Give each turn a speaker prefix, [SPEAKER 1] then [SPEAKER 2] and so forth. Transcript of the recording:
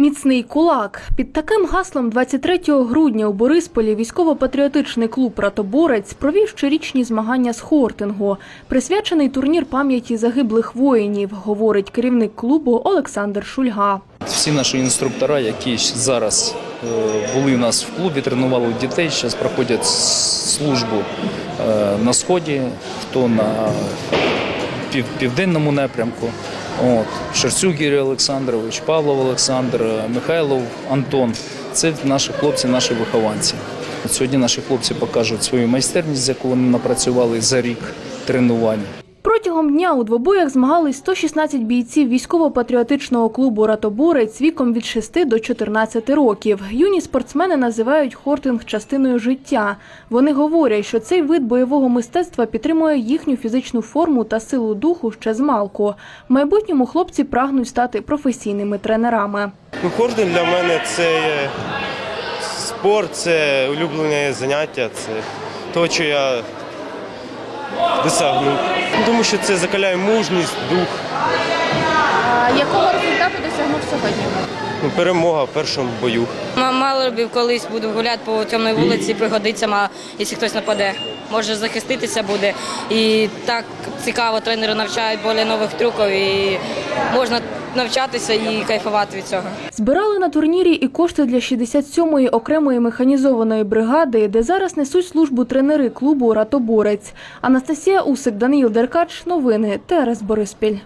[SPEAKER 1] Міцний кулак під таким гаслом 23 грудня у Борисполі військово-патріотичний клуб Ратоборець провів щорічні змагання з хортингу. Присвячений турнір пам'яті загиблих воїнів, говорить керівник клубу Олександр Шульга.
[SPEAKER 2] Всі наші інструктора, які зараз е, були у нас в клубі, тренували дітей, зараз проходять службу е, на сході, хто на пів- південному напрямку. От. Шерцюк Юрій Олександрович, Павлов Олександр, е, Михайлов Антон. Це наші хлопці, наші вихованці. Сьогодні наші хлопці покажуть свою майстерність, яку вони напрацювали за рік тренувань.
[SPEAKER 1] Протягом дня у двобоях змагались 116 бійців військово-патріотичного клубу Ратоборець віком від 6 до 14 років. Юні спортсмени називають хортинг частиною життя. Вони говорять, що цей вид бойового мистецтва підтримує їхню фізичну форму та силу духу ще з малку. В майбутньому хлопці прагнуть стати професійними тренерами.
[SPEAKER 3] Ну, хординг для мене це спорт, це улюблене заняття, це те, що я досягнув. Ну, Тому що це закаляє мужність, дух,
[SPEAKER 4] Якого результату досягнув сьогодні?
[SPEAKER 3] Ну, перемога в першому бою.
[SPEAKER 5] М- Мало б колись буду гуляти по темній вулиці, пригодиться, ма- якщо хтось нападе. Може захиститися буде. І так цікаво, тренери навчають більше нових трюків і можна навчатися і кайфувати від цього.
[SPEAKER 1] Збирали на турнірі і кошти для 67-ї окремої механізованої бригади, де зараз несуть службу тренери клубу Ратоборець. Анастасія Усик, Даниїл Деркач. Новини ТРС Бориспіль.